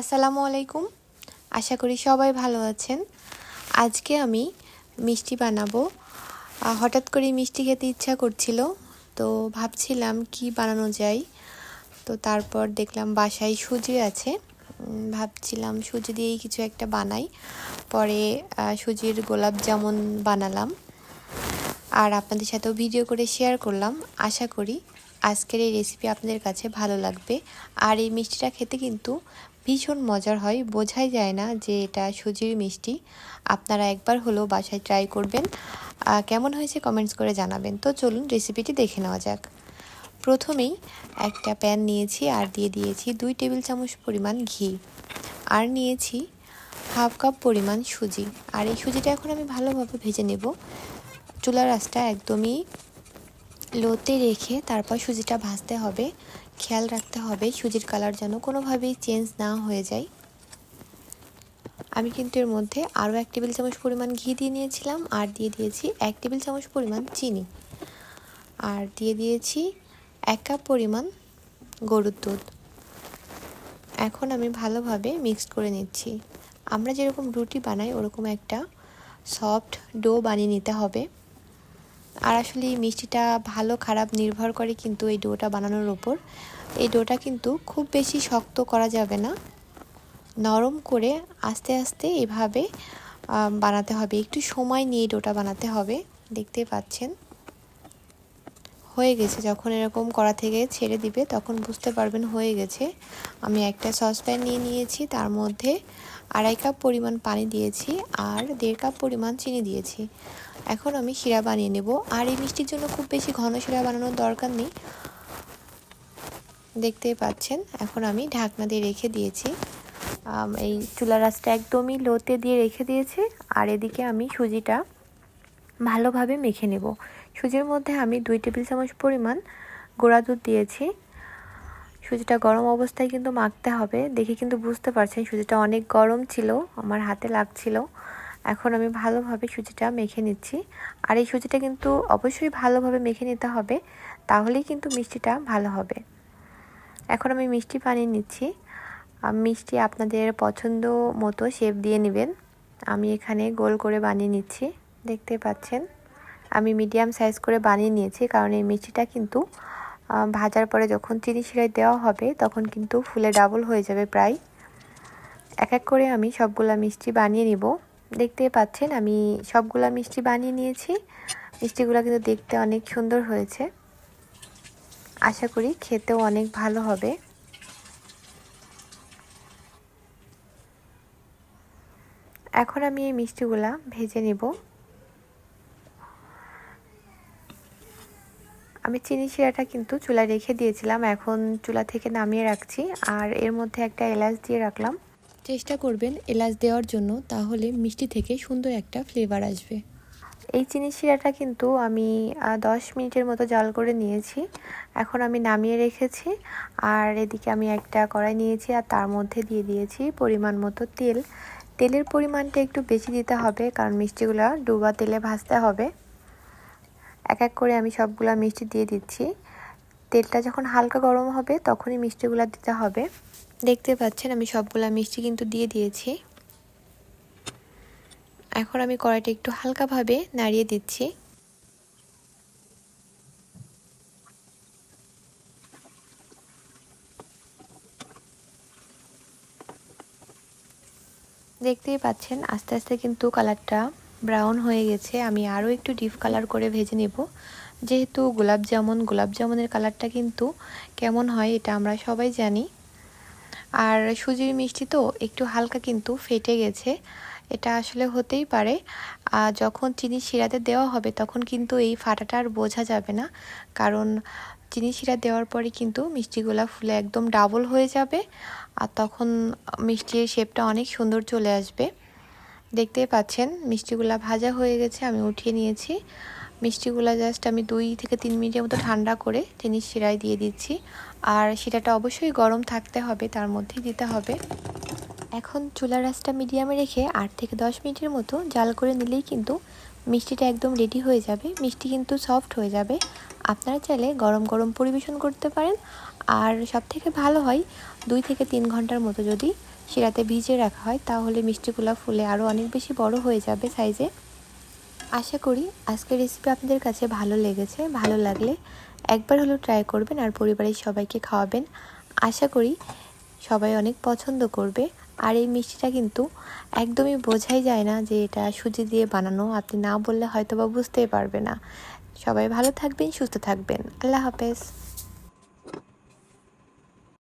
আসসালামু আলাইকুম। আশা করি সবাই ভালো আছেন। আজকে আমি মিষ্টি বানাবো। হঠাৎ করে মিষ্টি খেতে ইচ্ছা করছিল, তো ভাবছিলাম কি বানানো যায়। তো তারপর দেখলাম বাসায় সুজি আছে। ভাবছিলাম সুজি দিয়েই কিছু একটা বানাই। পরে সুজির গোলাপ জামুন বানালাম। আর আপনাদের সাথেও ভিডিও করে শেয়ার করলাম। আশা করি আজকের এই রেসিপি আপনাদের কাছে ভালো লাগবে। আর এই মিষ্টিটা খেতে কিন্তু ভীষণ মজার হয়, বোঝাই যায় না যে এটা সুজির মিষ্টি। আপনারা একবার হলেও বাসায় ট্রাই করবেন। কেমন হয়েছে কমেন্টস করে জানাবেন। তো চলুন রেসিপিটি দেখে নেওয়া যাক। প্রথমেই একটা প্যান নিয়েছি, আর দিয়ে দিয়েছি দুই টেবিল চামচ পরিমাণ ঘি। আর নিয়েছি হাফ কাপ পরিমাণ সুজি। আর এই সুজিটা এখন আমি ভালোভাবে ভেজে নেব। চুলার আঁচটা একদমই লোতে রেখে তারপর সুজিটা ভাজতে হবে। খেয়াল রাখতে হবে সুজির কালার যেন কোনোভাবেই চেঞ্জ না হয়ে যায়। আমি কিন্তু এর মধ্যে আরও এক টেবিল চামচ পরিমাণ ঘি দিয়ে নিয়েছিলাম আর দিয়ে দিয়েছি এক টেবিল চামচ পরিমাণ চিনি। আর দিয়ে দিয়েছি এক কাপ পরিমাণ গরুর দুধ। এখন আমি ভালোভাবে মিক্সড করে নিচ্ছি। আমরা যেরকম রুটি বানাই, ওরকম একটা সফট ডো বানিয়ে নিতে হবে। আর আসলে এই মিষ্টিটা ভালো, খারাপ নির্ভর করে কিন্তু এই ডোটা বানানোর ওপর। এই ডোটা কিন্তু খুব বেশি শক্ত করা যাবে না। নরম করে আস্তে আস্তে এভাবে বানাতে হবে। একটু সময় নিয়ে ডোটা বানাতে হবে। দেখতে পাচ্ছেন। হয়ে গেছে। যখন এরকম কড়া থেকে ছেড়ে দিবে, তখন বুঝতে পারবেন হয়ে গেছে। আমি একটা সসপ্যান নিয়ে নিয়েছি, তার মধ্যে আড়াই কাপ পরিমাণ পানি দিয়েছি আর দেড় কাপ পরিমাণ চিনি দিয়েছি। এখন আমি শিরা বানিয়ে নেব। আর এই মিষ্টির জন্য খুব বেশি ঘন শিরা বানানোর দরকার নেই। দেখতেই পাচ্ছেন, এখন আমি ঢাকনা দিয়ে রেখে দিয়েছি। এই চুলা রাসটা একদমই লোতে দিয়ে রেখে দিয়েছি। আর এদিকে আমি সুজিটা ভালোভাবে মেখে নেব। সুজির মধ্যে আমি দুই টেবিল চামচ পরিমাণ গুঁড়া দুধ দিয়েছি। সুজিটা গরম অবস্থায় কিন্তু মাখতে হবে। দেখে কিন্তু বুঝতে পারছেন সুজিটা অনেক গরম ছিল, আমার হাতে লাগছিল। এখন আমি ভালোভাবে সুজিটা মেখে নিচ্ছি। আর এই সুজিটা কিন্তু অবশ্যই ভালোভাবে মেখে নিতে হবে, তাহলেই কিন্তু মিষ্টিটা ভালো হবে। এখন আমি মিষ্টি বানিয়ে নিচ্ছি। মিষ্টি আপনাদের পছন্দ মতো শেপ দিয়ে নেবেন। আমি এখানে গোল করে বানিয়ে নিচ্ছি, দেখতে পাচ্ছেন। আমি মিডিয়াম সাইজ করে বানিয়ে নিয়েছি, কারণ এই মিষ্টিটা কিন্তু ভাজার পরে যখন চিনি শিরায় দেওয়া হবে, তখন কিন্তু ফুলে ডাবল হয়ে যাবে প্রায়। এক এক করে আমি সবগুলা মিষ্টি বানিয়ে নিব। দেখতে পাচ্ছেন, আমি সবগুলা মিষ্টি বানিয়ে নিয়েছি। মিষ্টিগুলো কিন্তু দেখতে অনেক সুন্দর হয়েছে। আশা করি খেতেও অনেক ভালো হবে। এখন আমি এই মিষ্টিগুলা ভেজে নিব। আমি চিনি শিরাটা কিন্তু চুলায় রেখে দিয়েছিলাম এখন চুলা থেকে নামিয়ে রাখছি। আর এর মধ্যে একটা এলাচ দিয়ে রাখলাম। চেষ্টা করবেন এলাচ দেওয়ার জন্য তাহলে মিষ্টি থেকে সুন্দর একটা ফ্লেভার আসবে। এই চিনি শিরাটা কিন্তু আমি আহ, দশ মিনিটের মতো জাল করে নিয়েছি। এখন আমি নামিয়ে রেখেছি। আর এদিকে আমি একটা কড়াই নিয়েছি আর তার মধ্যে দিয়ে দিয়েছি পরিমাণ মতো তেল। তেলের পরিমাণটা একটু বেশি দিতে হবে কারণ মিষ্টিগুলো ডুবা তেলে ভাজতে হবে। এক এক করে আমি সবগুলা মিষ্টি দিয়ে দিচ্ছি। তেলটা যখন হালকা গরম হবে, তখনই মিষ্টিগুলো দিতে হবে। দেখতে পাচ্ছেন, আমি সবগুলা মিষ্টি কিন্তু দিয়ে দিয়েছি। এখন আমি কড়াইটা একটু হালকাভাবে নাড়িয়ে দিচ্ছি। দেখতেই পাচ্ছেন, আস্তে আস্তে কিন্তু কালারটা ব্রাউন হয়ে গেছে, আমি আরও একটু ডিপ কালার করে ভেজে নেব। যেহেতু গোলাপ জামুন, গোলাপ জামুনের কালারটা কিন্তু কেমন হয় এটা আমরা সবাই জানি। আর সুজির মিষ্টি তো একটু হালকা কিন্তু ফেটে গেছে, এটা আসলে হতেই পারে। আর যখন চিনি শিরাতে দেওয়া হবে তখন কিন্তু এই ফাটাটা আর বোঝা যাবে না, কারণ চিনি শিরা দেওয়ার পরে কিন্তু মিষ্টিগুলা ফুলে একদম ডাবল হয়ে যাবে, আর তখন মিষ্টির শেপটা অনেক সুন্দর চলে আসবে। দেখতেই পাচ্ছেন, মিষ্টিগুলা ভাজা হয়ে গেছে, আমি উঠিয়ে নিয়েছি। মিষ্টিগুলা জাস্ট আমি দুই থেকে তিন মিনিটের মতো ঠান্ডা করে চিনি শিরায় দিয়ে দিচ্ছি। আর শিরাটা অবশ্যই গরম থাকতে হবে, তার মধ্যেই দিতে হবে। এখন চুলার রাসটা মিডিয়ামে রেখে আট থেকে দশ মিনিটের মতো জাল করে নিলেই কিন্তু মিষ্টিটা একদম রেডি হয়ে যাবে। মিষ্টি কিন্তু সফট হয়ে যাবে। আপনারা চাইলে গরম গরম পরিবেশন করতে পারেন। আর সব থেকে ভালো হয় দুই থেকে তিন ঘণ্টার মতো যদি সে রাতে ভিজে রাখা হয়, তাহলে মিষ্টিগুলো ফুলে আরও অনেক বেশি বড় হয়ে যাবে সাইজে। আশা করি আজকের রেসিপি আপনাদের কাছে ভালো লেগেছে, ভালো লাগলে একবার হলেও ট্রাই করবেন আর পরিবারের সবাইকে খাওয়াবেন। আশা করি সবাই অনেক পছন্দ করবে। আর এই মিষ্টিটা কিন্তু একদমই বোঝাই যায় না যে এটা সুজি দিয়ে বানানো, আপনি না বললে হয়তো বা বুঝতেই পারবে না। সবাই ভালো থাকবেন, সুস্থ থাকবেন। আল্লাহ হাফেজ।